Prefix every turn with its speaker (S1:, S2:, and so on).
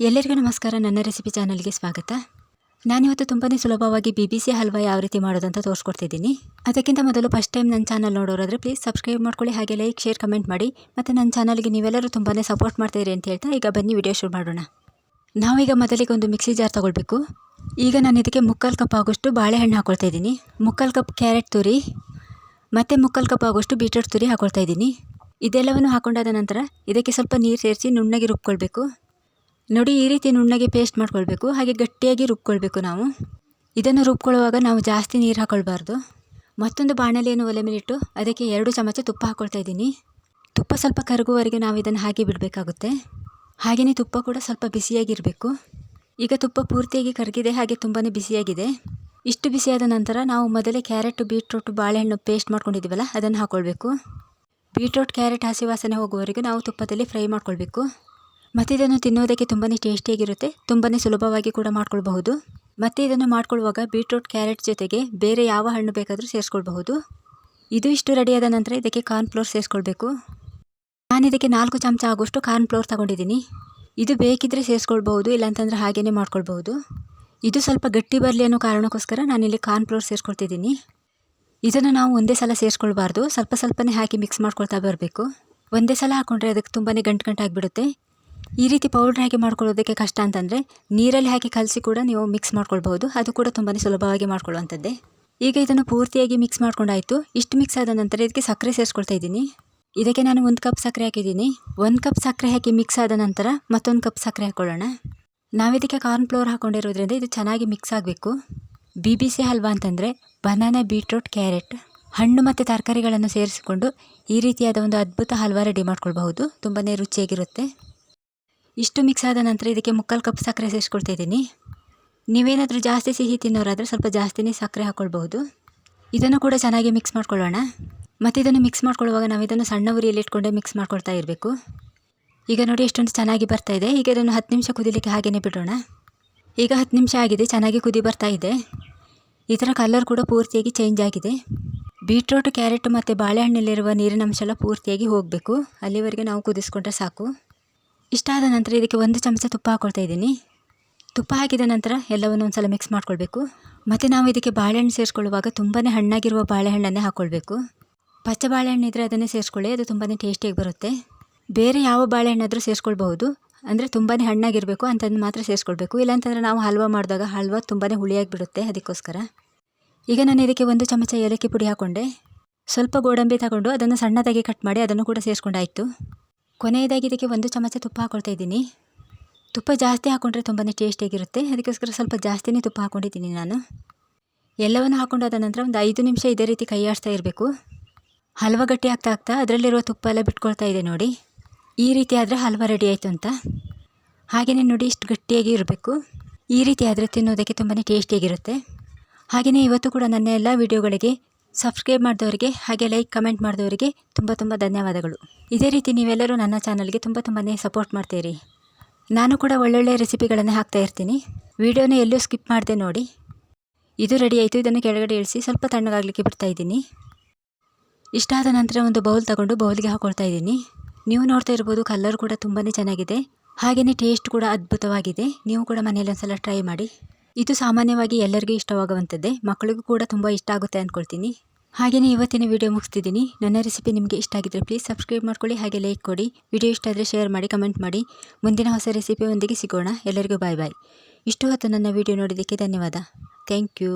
S1: ಎಲ್ಲರಿಗೂ ನಮಸ್ಕಾರ. ನನ್ನ ರೆಸಿಪಿ ಚಾನಲ್ಗೆ ಸ್ವಾಗತ. ನಾನಿವತ್ತು ತುಂಬಾ ಸುಲಭವಾಗಿ ಬಿ ಬಿ ಸಿ ಹಲ್ವಾ ಯಾವ ರೀತಿ ಮಾಡೋದಂತ ತೋರಿಸ್ಕೊಡ್ತಿದ್ದೀನಿ. ಅದಕ್ಕಿಂತ ಮೊದಲು ಫಸ್ಟ್ ಟೈಮ್ ನನ್ನ ಚಾನಲ್ ನೋಡೋರಾದರೆ ಪ್ಲೀಸ್ ಸಬ್ಸ್ಕ್ರೈಬ್ ಮಾಡ್ಕೊಳ್ಳಿ, ಹಾಗೆ ಲೈಕ್ ಶೇರ್ ಕಮೆಂಟ್ ಮಾಡಿ. ಮತ್ತು ನನ್ನ ಚಾನಲ್ಗೆ ನೀವೆಲ್ಲರೂ ತುಂಬಾ ಸಪೋರ್ಟ್ ಮಾಡ್ತಾಯಿರಿ ಅಂತ ಹೇಳ್ತಾ ಈಗ ಬನ್ನಿ ವಿಡಿಯೋ ಶುರು ಮಾಡೋಣ. ನಾವೀಗ ಮೊದಲಿಗೆ ಒಂದು ಮಿಕ್ಸಿ ಜಾರ್ ತೊಗೊಳ್ಬೇಕು. ಈಗ ನಾನು ಇದಕ್ಕೆ ಮುಕ್ಕಾಲು ಕಪ್ ಆಗೋಷ್ಟು ಬಾಳೆಹಣ್ಣು ಹಾಕೊಳ್ತಾ ಇದ್ದೀನಿ. ಮುಕ್ಕಾಲು ಕಪ್ ಕ್ಯಾರೆಟ್ ತುರಿ, ಮತ್ತು ಮುಕ್ಕಾಲು ಕಪ್ ಆಗೋಷ್ಟು ಬೀಟ್ರೂಟ್ ತುರಿ ಹಾಕೊಳ್ತಾ ಇದ್ದೀನಿ. ಇದೆಲ್ಲವನ್ನು ಹಾಕೊಂಡಾದ ನಂತರ ಇದಕ್ಕೆ ಸ್ವಲ್ಪ ನೀರು ಸೇರಿಸಿ ನುಣ್ಣಗೆ ರುಬ್ಕೊಳ್ಬೇಕು. ನೋಡಿ ಈ ರೀತಿ ನುಣ್ಣಗೆ ಪೇಸ್ಟ್ ಮಾಡ್ಕೊಳ್ಬೇಕು. ಹಾಗೆ ಗಟ್ಟಿಯಾಗಿ ರುಬ್ಕೊಳ್ಬೇಕು ನಾವು. ಇದನ್ನು ರುಬ್ಕೊಳ್ಳುವಾಗ ನಾವು ಜಾಸ್ತಿ ನೀರು ಹಾಕ್ಕೊಳ್ಬಾರ್ದು ಮತ್ತೊಂದು ಬಾಣಲೆಯನ್ನು ಒಲೆ ಮೇಲಿಟ್ಟು ಅದಕ್ಕೆ ಎರಡು ಚಮಚ ತುಪ್ಪ ಹಾಕ್ಕೊಳ್ತಾ ಇದ್ದೀನಿ. ತುಪ್ಪ ಸ್ವಲ್ಪ ಕರಗುವವರೆಗೆ ನಾವು ಇದನ್ನು ಹಾಗೆ ಬಿಡಬೇಕಾಗುತ್ತೆ. ಹಾಗೆಯೇ ತುಪ್ಪ ಕೂಡ ಸ್ವಲ್ಪ ಬಿಸಿಯಾಗಿರಬೇಕು ಈಗ ತುಪ್ಪ ಪೂರ್ತಿಯಾಗಿ ಕರಗಿದೆ, ಹಾಗೆ ತುಂಬಾ ಬಿಸಿಯಾಗಿದೆ. ಇಷ್ಟು ಬಿಸಿಯಾದ ನಂತರ ನಾವು ಮೊದಲೇ ಕ್ಯಾರೆಟ್, ಬೀಟ್ರೂಟ್, ಬಾಳೆಹಣ್ಣು ಪೇಸ್ಟ್ ಮಾಡ್ಕೊಂಡಿದ್ದೀವಲ್ಲ, ಅದನ್ನು ಹಾಕ್ಕೊಳ್ಬೇಕು ಬೀಟ್ರೂಟ್, ಕ್ಯಾರೆಟ್, ಹಸಿ ವಾಸನೆ ಹೋಗುವವರೆಗೂ ನಾವು ತುಪ್ಪದಲ್ಲಿ ಫ್ರೈ ಮಾಡ್ಕೊಳ್ಬೇಕು. ಮತ್ತು ಇದನ್ನು ತಿನ್ನೋದಕ್ಕೆ ತುಂಬಾ ಟೇಸ್ಟಿಯಾಗಿರುತ್ತೆ ತುಂಬಾ ಸುಲಭವಾಗಿ ಕೂಡ ಮಾಡ್ಕೊಳ್ಬಹುದು. ಮತ್ತು ಇದನ್ನು ಮಾಡ್ಕೊಳ್ಳುವಾಗ ಬೀಟ್ರೂಟ್, ಕ್ಯಾರೆಟ್ ಜೊತೆಗೆ ಬೇರೆ ಯಾವ ಹಣ್ಣು ಬೇಕಾದರೂ ಸೇರಿಸ್ಕೊಳ್ಬಹುದು. ಇದು ಇಷ್ಟು ರೆಡಿಯಾದ ನಂತರ ಇದಕ್ಕೆ ಕಾರ್ನ್ ಫ್ಲೋರ್ ಸೇರಿಸ್ಕೊಳ್ಬೇಕು. ನಾನು ಇದಕ್ಕೆ ನಾಲ್ಕು ಚಮಚ ಆಗೋಷ್ಟು ಕಾರ್ನ್ ಫ್ಲೋರ್ ತಗೊಂಡಿದ್ದೀನಿ. ಇದು ಬೇಕಿದ್ದರೆ ಸೇರಿಸ್ಕೊಳ್ಬಹುದು, ಇಲ್ಲಾಂತಂದರೆ ಹಾಗೇ ಮಾಡ್ಕೊಳ್ಬಹುದು. ಇದು ಸ್ವಲ್ಪ ಗಟ್ಟಿ ಬರಲಿ ಅನ್ನೋ ಕಾರಣಕ್ಕೋಸ್ಕರ ನಾನಿಲ್ಲಿ ಕಾರ್ನ್ ಫ್ಲೋರ್ ಸೇರಿಸ್ಕೊಳ್ತಿದ್ದೀನಿ. ಇದನ್ನು ನಾವು ಒಂದೇ ಸಲ ಸೇರಿಸ್ಕೊಳ್ಬಾರ್ದು. ಸ್ವಲ್ಪ ಸ್ವಲ್ಪನೇ ಹಾಕಿ ಮಿಕ್ಸ್ ಮಾಡ್ಕೊಳ್ತಾ ಬರಬೇಕು. ಒಂದೇ ಸಲ ಹಾಕ್ಕೊಂಡ್ರೆ ಅದಕ್ಕೆ ತುಂಬಾ ಗಂಟು ಗಂಟಾಗಿಬಿಡುತ್ತೆ. ಈ ರೀತಿ ಪೌಡ್ರ್ ಹಾಕಿ ಮಾಡ್ಕೊಳ್ಳೋದಕ್ಕೆ ಕಷ್ಟ ಅಂತಂದರೆ ನೀರಲ್ಲಿ ಹಾಕಿ ಕಲಸಿ ಕೂಡ ನೀವು ಮಿಕ್ಸ್ ಮಾಡ್ಕೊಳ್ಬಹುದು. ಅದು ಕೂಡ ತುಂಬಾ ಸುಲಭವಾಗಿ ಮಾಡ್ಕೊಳ್ಳುವಂಥದ್ದೇ. ಈಗ ಇದನ್ನು ಪೂರ್ತಿಯಾಗಿ ಮಿಕ್ಸ್ ಮಾಡ್ಕೊಂಡಾಯಿತು. ಇಷ್ಟು ಮಿಕ್ಸ್ ಆದ ನಂತರ ಇದಕ್ಕೆ ಸಕ್ಕರೆ ಸೇರಿಸ್ಕೊಳ್ತಾ ಇದ್ದೀನಿ. ಇದಕ್ಕೆ ನಾನು ಒಂದು ಕಪ್ ಸಕ್ಕರೆ ಹಾಕಿದ್ದೀನಿ. ಒಂದು ಕಪ್ ಸಕ್ಕರೆ ಹಾಕಿ ಮಿಕ್ಸ್ ಆದ ನಂತರ ಮತ್ತೊಂದು ಕಪ್ ಸಕ್ಕರೆ ಹಾಕ್ಕೊಳ್ಳೋಣ ನಾವಿದಕ್ಕೆ ಕಾರ್ನ್ ಫ್ಲೋರ್ ಹಾಕ್ಕೊಂಡಿರೋದ್ರಿಂದ ಇದು ಚೆನ್ನಾಗಿ ಮಿಕ್ಸ್ ಆಗಬೇಕು. ಬಿ ಬಿ ಸಿ ಹಲ್ವಾ ಅಂತಂದರೆ ಬನಾನಾ ಬೀಟ್ರೂಟ್ ಕ್ಯಾರೆಟ್ ಹಣ್ಣು ಮತ್ತು ತರಕಾರಿಗಳನ್ನು ಸೇರಿಸಿಕೊಂಡು ಈ ರೀತಿಯಾದ ಒಂದು ಅದ್ಭುತ ಹಲ್ವಾ ರೆಡಿ ಮಾಡ್ಕೊಳ್ಬಹುದು. ತುಂಬಾ ರುಚಿಯಾಗಿರುತ್ತೆ. ಇಷ್ಟು ಮಿಕ್ಸ್ ಆದ ನಂತರ ಇದಕ್ಕೆ ಮುಕ್ಕಾಲು ಕಪ್ ಸಕ್ಕರೆ ಸೇರಿಸ್ಕೊಳ್ತಿದ್ದೀನಿ ನೀವೇನಾದರೂ ಜಾಸ್ತಿ ಸಿಹಿ ತಿನ್ನೋರಾದರೆ ಸ್ವಲ್ಪ ಜಾಸ್ತಿನೇ ಸಕ್ಕರೆ ಹಾಕ್ಕೊಳ್ಬಹುದು ಇದನ್ನು ಕೂಡ ಚೆನ್ನಾಗಿ ಮಿಕ್ಸ್ ಮಾಡ್ಕೊಳ್ಳೋಣ. ಮತ್ತು ಇದನ್ನು ಮಿಕ್ಸ್ ಮಾಡ್ಕೊಳ್ಳುವಾಗ ನಾವು ಇದನ್ನು ಸಣ್ಣ ಉರಿಯಲ್ಲಿ ಇಟ್ಕೊಂಡೆ ಮಿಕ್ಸ್ ಮಾಡ್ಕೊಳ್ತಾ ಇರಬೇಕು. ಈಗ ನೋಡಿ ಎಷ್ಟೊಂದು ಚೆನ್ನಾಗಿ ಬರ್ತಾ ಇದೆ. ಈಗ ಇದನ್ನು ಹತ್ತು ನಿಮಿಷ ಕುದಿಲಿಕ್ಕೆ ಹಾಗೆಯೇ ಬಿಡೋಣ. ಈಗ ಹತ್ತು ನಿಮಿಷ ಆಗಿದೆ, ಚೆನ್ನಾಗಿ ಕುದಿ ಬರ್ತಾ ಇದೆ. ಇದರ ಕಲರ್ ಕೂಡ ಪೂರ್ತಿಯಾಗಿ ಚೇಂಜ್ ಆಗಿದೆ. ಬೀಟ್ರೋಟ್ ಕ್ಯಾರೆಟ್ ಮತ್ತು ಬಾಳೆಹಣ್ಣಲ್ಲಿರುವ ನೀರಿನ ಅಂಶ ಎಲ್ಲ ಪೂರ್ತಿಯಾಗಿ ಹೋಗಬೇಕು. ಅಲ್ಲಿವರೆಗೆ ನಾವು ಕುದಿಸ್ಕೊಂಡ್ರೆ ಸಾಕು. ಇಷ್ಟಾದ ನಂತರ ಇದಕ್ಕೆ ಒಂದು ಚಮಚ ತುಪ್ಪ ಹಾಕ್ಕೊಳ್ತಾ ಇದ್ದೀನಿ. ತುಪ್ಪ ಹಾಕಿದ ನಂತರ ಎಲ್ಲವನ್ನು ಒಂದು ಸಲ ಮಿಕ್ಸ್ ಮಾಡ್ಕೊಳ್ಬೇಕು. ಮತ್ತು ನಾವು ಇದಕ್ಕೆ ಬಾಳೆಹಣ್ಣು ಸೇರಿಸ್ಕೊಳ್ಳುವಾಗ ತುಂಬಾ ಹಣ್ಣಾಗಿರುವ ಬಾಳೆಹಣ್ಣನ್ನೇ ಹಾಕ್ಕೊಳ್ಬೇಕು ಪಚ್ಚ ಬಾಳೆಹಣ್ಣು ಇದ್ದರೆ ಅದನ್ನೇ ಸೇರಿಸ್ಕೊಳ್ಳಿ, ಅದು ತುಂಬಾ ಟೇಸ್ಟಿಯಾಗಿ ಬರುತ್ತೆ. ಬೇರೆ ಯಾವ ಬಾಳೆಹಣ್ಣಾದರೂ ಸೇರಿಸ್ಕೊಳ್ಬಹುದು. ಅಂದರೆ ತುಂಬಾ ಹಣ್ಣಾಗಿರಬೇಕು ಅಂತಂದು ಮಾತ್ರ ಸೇರಿಸ್ಕೊಳ್ಬೇಕು. ಇಲ್ಲಾಂತಂದರೆ ನಾವು ಹಲ್ವಾ ಮಾಡಿದಾಗ ಹಲ್ವಾ ತುಂಬಾ ಹುಳಿಯಾಗಿ ಬಿಡುತ್ತೆ ಅದಕ್ಕೋಸ್ಕರ. ಈಗ ನಾನು ಇದಕ್ಕೆ ಒಂದು ಚಮಚ ಏಲಕ್ಕಿ ಪುಡಿ ಹಾಕ್ಕೊಂಡೆ ಸ್ವಲ್ಪ ಗೋಡಂಬಿ ತಗೊಂಡು ಅದನ್ನು ಸಣ್ಣದಾಗಿ ಕಟ್ ಮಾಡಿ ಅದನ್ನು ಕೂಡ ಸೇರಿಸ್ಕೊಂಡಾಯಿತು. ಕೊನೆಯದಾಗಿ ಇದಕ್ಕೆ ಒಂದು ಚಮಚ ತುಪ್ಪ ಹಾಕೊಳ್ತಾ ಇದ್ದೀನಿ. ತುಪ್ಪ ಜಾಸ್ತಿ ಹಾಕ್ಕೊಂಡ್ರೆ ತುಂಬಾ ಟೇಸ್ಟಿಯಾಗಿರುತ್ತೆ ಅದಕ್ಕೋಸ್ಕರ ಸ್ವಲ್ಪ ಜಾಸ್ತಿನೇ ತುಪ್ಪ ಹಾಕ್ಕೊಂಡಿದ್ದೀನಿ ನಾನು. ಎಲ್ಲವನ್ನು ಹಾಕ್ಕೊಂಡಾದ ನಂತರ ಒಂದು ಐದು ನಿಮಿಷ ಇದೇ ರೀತಿ ಕೈ ಆಡ್ತಾ ಇರಬೇಕು. ಹಲ್ವ ಗಟ್ಟಿ ಆಗ್ತಾ ಆಗ್ತಾ ಅದರಲ್ಲಿರುವ ತುಪ್ಪ ಎಲ್ಲ ಬಿಟ್ಕೊಳ್ತಾ ಇದೆ ನೋಡಿ. ಈ ರೀತಿ ಆದರೆ ಹಲ್ವ ರೆಡಿ ಆಯಿತು ಅಂತ. ಹಾಗೆಯೇ ನೋಡಿ ಇಷ್ಟು ಗಟ್ಟಿಯಾಗಿ ಇರಬೇಕು. ಈ ರೀತಿ ಆದರೆ ತಿನ್ನೋದಕ್ಕೆ ತುಂಬಾ ಟೇಸ್ಟಿಯಾಗಿರುತ್ತೆ ಹಾಗೆಯೇ ಇವತ್ತು ಕೂಡ ನನ್ನ ಎಲ್ಲ ವೀಡಿಯೋಗಳಿಗೆ ಸಬ್ಸ್ಕ್ರೈಬ್ ಮಾಡಿದವರಿಗೆ ಹಾಗೆ ಲೈಕ್ ಕಮೆಂಟ್ ಮಾಡಿದವರಿಗೆ ತುಂಬ ತುಂಬ ಧನ್ಯವಾದಗಳು. ಇದೇ ರೀತಿ ನೀವೆಲ್ಲರೂ ನನ್ನ ಚಾನಲ್ಗೆ ತುಂಬ ತುಂಬಾ ಸಪೋರ್ಟ್ ಮಾಡ್ತೀರಿ. ನಾನು ಕೂಡ ಒಳ್ಳೊಳ್ಳೆ ರೆಸಿಪಿಗಳನ್ನು ಹಾಕ್ತಾ ಇರ್ತೀನಿ. ವಿಡಿಯೋನ ಎಲ್ಲೂ ಸ್ಕಿಪ್ ಮಾಡಿದೆ ನೋಡಿ. ಇದು ರೆಡಿ ಆಯಿತು. ಇದನ್ನು ಕೆಳಗಡೆ ಇಳಿಸಿ ಸ್ವಲ್ಪ ತಣ್ಣಗಾಗಲಿಕ್ಕೆ ಬಿಡ್ತಾ ಇದ್ದೀನಿ. ಇಷ್ಟಾದ ನಂತರ ಒಂದು ಬೌಲ್ ತಗೊಂಡು ಬೌಲ್ಗೆ ಹಾಕೊಳ್ತಾ ಇದ್ದೀನಿ. ನೀವು ನೋಡ್ತಾ ಇರ್ಬೋದು ಕಲರ್ ಕೂಡ ತುಂಬಾ ಚೆನ್ನಾಗಿದೆ. ಹಾಗೆಯೇ ಟೇಸ್ಟ್ ಕೂಡ ಅದ್ಭುತವಾಗಿದೆ. ನೀವು ಕೂಡ ಮನೆಯಲ್ಲಿ ಒಂದ್ಸಲ ಟ್ರೈ ಮಾಡಿ. ಇದು ಸಾಮಾನ್ಯವಾಗಿ ಎಲ್ಲರಿಗೂ ಇಷ್ಟವಾಗುವಂಥದ್ದೇ. ಮಕ್ಕಳಿಗೂ ಕೂಡ ತುಂಬ ಇಷ್ಟ ಆಗುತ್ತೆ ಅಂದ್ಕೊಳ್ತೀನಿ ಹಾಗೆಯೇ ಇವತ್ತಿನ ವಿಡಿಯೋ ಮುಗಿಸ್ತಿದ್ದೀನಿ. ನನ್ನ ರೆಸಿಪಿ ನಿಮಗೆ ಇಷ್ಟ ಆಗಿದ್ದರೆ ಪ್ಲೀಸ್ ಸಬ್ಸ್ಕ್ರೈಬ್ ಮಾಡ್ಕೊಳ್ಳಿ, ಹಾಗೆ ಲೈಕ್ ಕೊಡಿ. ವಿಡಿಯೋ ಇಷ್ಟ ಆದರೆ ಶೇರ್ ಮಾಡಿ, ಕಮೆಂಟ್ ಮಾಡಿ. ಮುಂದಿನ ಹೊಸ ರೆಸಿಪಿಯೊಂದಿಗೆ ಸಿಗೋಣ. ಎಲ್ಲರಿಗೂ ಬಾಯ್ ಬಾಯ್. ಇಷ್ಟು ಹೊತ್ತು ನನ್ನ ವಿಡಿಯೋ ನೋಡಿದ್ದಕ್ಕೆ ಧನ್ಯವಾದ. Thank you.